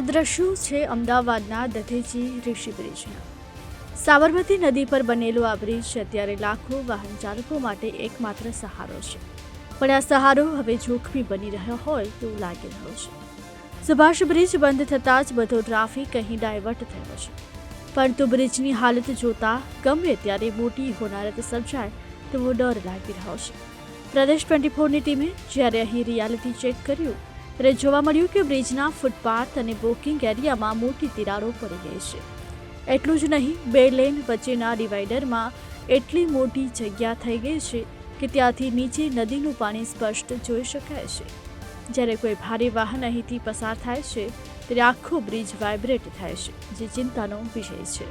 આ દ્રશ્યો છે અમદાવાદના દધેજી ઋષિ બ્રિજના? સાબરમતી નદી પર બનેલો આ બ્રિજ અત્યારે લાખો વાહન ચાલકો માટે એકમાત્ર સહારો છે. પણ આ સહારો હવે જોખમી બની રહ્યો હોય તેવું લાગી રહ્યું છે. સુભાષ બ્રિજ બંધ થતાં જ બધો ટ્રાફિક અહીં ડાયવર્ટ થયો છે. પરંતુ બ્રિજની હાલત જોતા ગમે ત્યારે મોટી હોનારત સર્જાય તેવો ડર લાગી રહ્યો છે. પ્રદેશ ટ્વેન્ટી ફોરની ટીમે જ્યારે અહીં રિયાલિટી ચેક કર્યું ત્યારે જોવા મળ્યું કે બ્રિજના ફૂટપાથ અને વોકિંગ એરિયામાં મોટી તિરાડો પડી ગઈ છે. એટલું જ નહીં, બે લેન વચ્ચેના ડિવાઈડરમાં એટલી મોટી જગ્યા થઈ ગઈ છે કે ત્યાંથી નીચે નદીનું પાણી સ્પષ્ટ જોઈ શકાય છે. જ્યારે કોઈ ભારે વાહન અહીંથી પસાર થાય છે, ત્યારે આખો બ્રિજ વાઇબ્રેટ થાય છે, જે ચિંતાનો વિષય છે.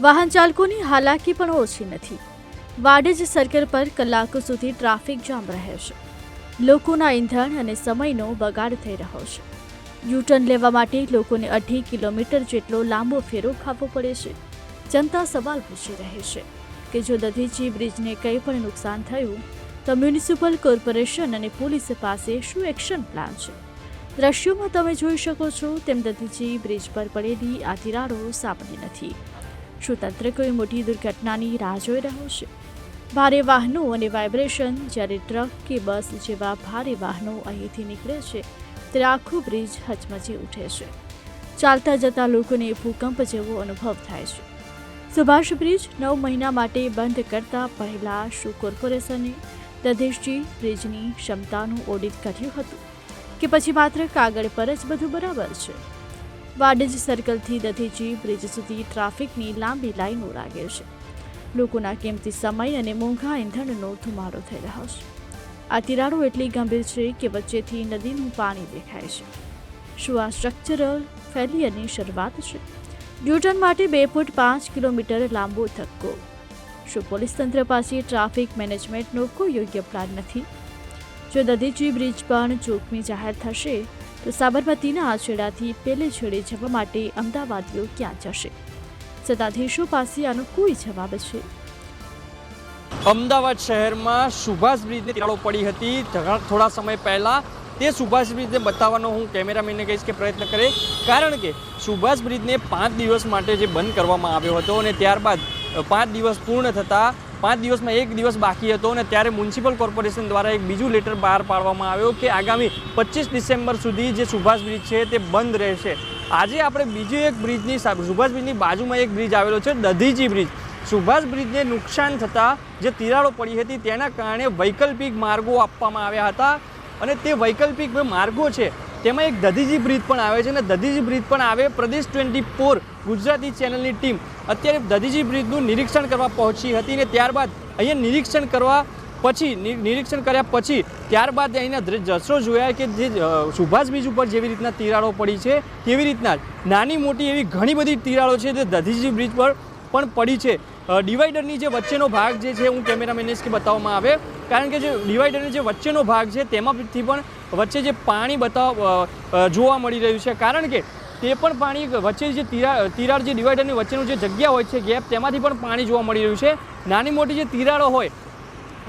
વાહન ચાલકોની હાલાકી પણ ઓછી નથી. વાડજ સર્કલ પર કલાકો સુધી ટ્રાફિક જામ રહે છે. લોકોના ઈંધણ અને સમયનો બગાડ થઈ રહ્યો છે. યુટર્ન લેવા માટે લોકોને અઢી કિલોમીટર જેટલો લાંબો ફેરો ખાવો પડે છે. જનતા સવાલ પૂછી રહી છે કે જો દધીચી બ્રિજને કંઈ પણ નુકસાન થયું, તો મ્યુનિસિપલ કોર્પોરેશન અને પોલીસ પાસે શું એક્શન પ્લાન છે? દ્રશ્યોમાં તમે જોઈ શકો છો, તેમ દધીચી બ્રિજ પર પડેલી આ તિરાડો સામાન્ય નથી. શું તંત્ર કોઈ મોટી દુર્ઘટનાની રાહ જોઈ રહ્યો છે? ભારે વાહનો અને વાઇબ્રેશન જ્યારે ટ્રક કે બસ જેવા ભારે વાહનો અહીંથી નીકળે છે, ત્યારે આખું બ્રિજ હચમચી ઉઠે છે. ચાલતા જતા લોકોને ભૂકંપ જેવો અનુભવ થાય છે. સુભાષ બ્રિજ નવ મહિના માટે બંધ કરતા પહેલા શું કોર્પોરેશને દધેશજી બ્રિજની ક્ષમતાનું ઓડિટ કર્યું હતું કે પછી માત્ર કાગળ પર જ બધું બરાબર છે? વાડજ સર્કલથી દધેજી બ્રિજ સુધી ટ્રાફિકની લાંબી લાઈનો લાગે છે. લોકોના કિંમતી સમય અને મોંઘા ઈંધણનો ધુમાડો થઈ રહ્યો છે. આ તિરાડો એટલી ગંભીર છે કે વચ્ચેથી નદીનું પાણી દેખાય છે. શું આ સ્ટ્રક્ચરલ ફેલિયરની શરૂઆત છે? યુટર્ન માટે બે ફૂટ પાંચ કિલોમીટર લાંબો ધક્કો. શું પોલીસ તંત્ર પાસે ટ્રાફિક મેનેજમેન્ટનો કોઈ યોગ્ય પ્લાન નથી? જો દધીજી બ્રિજ પણ જોખમી જાહેર થશે, તો સાબરમતીના આ છેડાથી પેલે છેડે જવા માટે અમદાવાદીઓ ક્યાં જશે? સત્તાધીશો પાસે આનો કોઈ જવાબ છે. અમદાવાદ શહેરમાં સુભાષ બ્રિજને તિરાડો પડી હતી. થોડા સમય પહેલાં તે સુભાષ બ્રિજને બતાવવાનો હું કેમેરામેનને કહીશ કે પ્રયત્ન કરે. કારણ કે સુભાષ બ્રિજને પાંચ દિવસ માટે જે બંધ કરવામાં આવ્યો હતો અને ત્યારબાદ પાંચ દિવસ પૂર્ણ થતાં, પાંચ દિવસમાં એક દિવસ બાકી હતો અને ત્યારે મ્યુનિસિપલ કોર્પોરેશન દ્વારા એક બીજું લેટર બહાર પાડવામાં આવ્યો કે આગામી પચીસ ડિસેમ્બર સુધી જે સુભાષ બ્રિજ છે તે બંધ રહેશે. આજે આપણે બીજી એક બ્રિજની સુભાષ બ્રિજની બાજુમાં એક બ્રિજ આવેલો છે, દધીજી બ્રિજ. સુભાષ બ્રિજને નુકસાન થતાં જે તિરાડો પડી હતી તેના કારણે વૈકલ્પિક માર્ગો આપવામાં આવ્યા હતા અને તે વૈકલ્પિક માર્ગો છે, તેમાં એક દધીજી બ્રિજ પણ આવે છે અને દધીજી બ્રિજ પણ આવે. પ્રદેશ ટ્વેન્ટી ફોર ગુજરાતી ચેનલની ટીમ અત્યારે દધીજી બ્રિજનું નિરીક્ષણ કરવા પહોંચી હતી અને ત્યારબાદ અહીંયા નિરીક્ષણ કરવા પછી નિરીક્ષણ કર્યા પછી ત્યારબાદ અહીંના દ્ર- દ્રશ્યો જોયા કે જે સુભાષ બ્રિજ ઉપર જેવી રીતના તિરાડો પડી છે તેવી રીતના નાની મોટી એવી ઘણી બધી તિરાડો છે જે દધીજી બ્રિજ પર પણ પડી છે. ડિવાઇડરની જે વચ્ચેનો ભાગ જે છે, હું કેમેરામેનને કે બતાવવામાં આવે, કારણ કે જે ડિવાઈડરની જે વચ્ચેનો ભાગ છે, તેમાંથી પણ વચ્ચે જે પાણી બતાવ જોવા મળી રહ્યું છે. કારણ કે તે પણ પાણી વચ્ચે જે તિરાડ તિરાડ જે ડિવાઈડરની વચ્ચેનું જે જગ્યા હોય છે, ગેપ, તેમાંથી પણ પાણી જોવા મળી રહ્યું છે. નાની મોટી જે તિરાડો હોય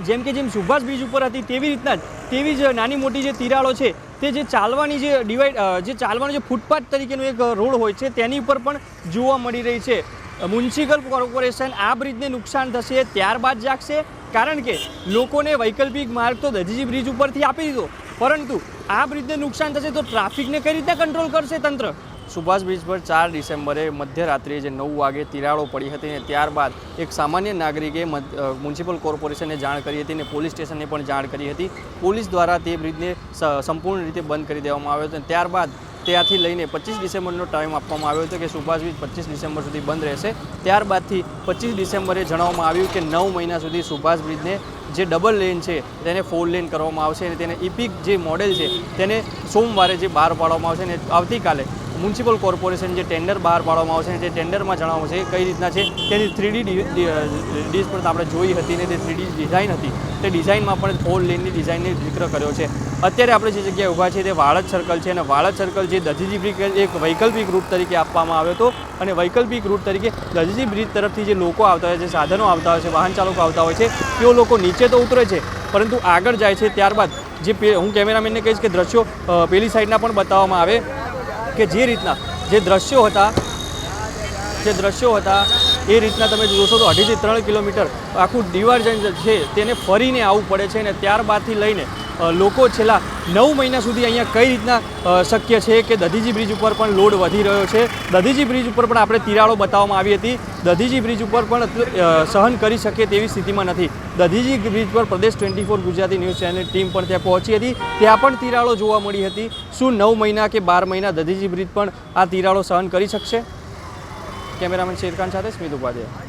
જેમ કે જેમ સુભાષ બ્રિજ ઉપર હતી તેવી રીતના તેવી જ નાની મોટી જે તિરાડો છે, તે જે ચાલવાની જે ડિવાઈડ જે ચાલવાનો જે ફૂટપાથ તરીકેનો એક રોડ હોય છે, તેની ઉપર પણ જોવા મળી રહી છે. મ્યુનિસિપલ કોર્પોરેશન આ બ્રિજને નુકસાન થશે, ત્યારબાદ જાગશે, કારણ કે લોકોને વૈકલ્પિક માર્ગ તો દધીજી બ્રિજ ઉપરથી આપી દીધો. પરંતુ આ બ્રિજને નુકસાન થશે તો ટ્રાફિકને કઈ રીતે કંટ્રોલ કરશે તંત્ર? સુભાષ બ્રિજ પર ચાર ડિસેમ્બરે મધ્યરાત્રિએ જે નવ વાગે તિરાડો પડી હતી અને ત્યારબાદ એક સામાન્ય નાગરિકે મ્યુનિસિપલ કોર્પોરેશનને જાણ કરી હતી અને પોલીસ સ્ટેશનને પણ જાણ કરી હતી. પોલીસ દ્વારા તે બ્રિજને સંપૂર્ણ રીતે બંધ કરી દેવામાં આવ્યો હતો અને ત્યારબાદ ત્યાંથી લઈને પચીસ ડિસેમ્બરનો ટાઈમ આપવામાં આવ્યો હતો કે સુભાષ બ્રિજ પચીસ ડિસેમ્બર સુધી બંધ રહેશે. ત્યારબાદથી પચીસ ડિસેમ્બરે જણાવવામાં આવ્યું કે નવ મહિના સુધી સુભાષ બ્રિજને જે ડબલ લેન છે તેને ફોર લેન કરવામાં આવશે અને તેને ઇપિક જે મોડેલ છે તેને સોમવારે જે બહાર પાડવામાં આવશે અને આવતીકાલે મ્યુનિસિપલ કોર્પોરેશન જે ટેન્ડર બહાર પાડવામાં આવશે તે ટેન્ડરમાં જણાવવામાં આવશે કઈ રીતના છે તેની થ્રીડી ડીશ પણ આપણે જોઈ હતી ને તે થ્રીડી ડિઝાઇન હતી. તે ડિઝાઇનમાં પણ ફોર લેનની ડિઝાઇનની જિક્ર કર્યો છે. અત્યારે આપણે જે જગ્યાએ ઊભા છે તે વાળજ સર્કલ છે અને વાળજ સર્કલ જે દધીજી બ્રિજ એક વૈકલ્પિક રૂટ તરીકે આપવામાં આવ્યો હતો અને વૈકલ્પિક રૂટ તરીકે દધીજી બ્રિજ તરફથી જે લોકો આવતા હોય છે, સાધનો આવતા હોય છે, વાહન ચાલકો આવતા હોય છે, તેઓ લોકો નીચે તો ઉતરે છે, પરંતુ આગળ જાય છે, ત્યારબાદ જે હું કેમેરામેનને કહીશ કે દ્રશ્યો પેલી સાઈડના પણ બતાવવામાં આવે. કે જે રીતના જે દ્રશ્યો હતા, જે દ્રશ્યો હતા, એ રીતના તમે જોશો તો અઢીથી ત્રણ કિલોમીટર આખું જે છે તેને ફરીને આવવું પડે છે અને ત્યારબાદથી લઈને લોકો છેલ્લા નવ મહિના સુધી અહીંયા કઈ રીતના શક્ય છે કે દધીજી બ્રિજ ઉપર પણ લોડ વધી રહ્યો છે? દધીજી બ્રિજ ઉપર પણ આપણે તિરાડો બતાવવામાં આવી હતી. દધીજી બ્રિજ ઉપર પણ સહન કરી શકે તેવી સ્થિતિમાં નથી. દધીજી બ્રિજ પર Pradesh twenty four Gujarati news ચેનલની ટીમ પણ ત્યાં પહોંચી હતી. ત્યાં પણ તિરાડો જોવા મળી હતી. શું નવ મહિના કે બાર મહિના દધીજી બ્રિજ પણ આ તિરાડો સહન કરી શકશે? કેમેરામેન શેરખાન સાથે સ્મિત ઉપાધ્યાય.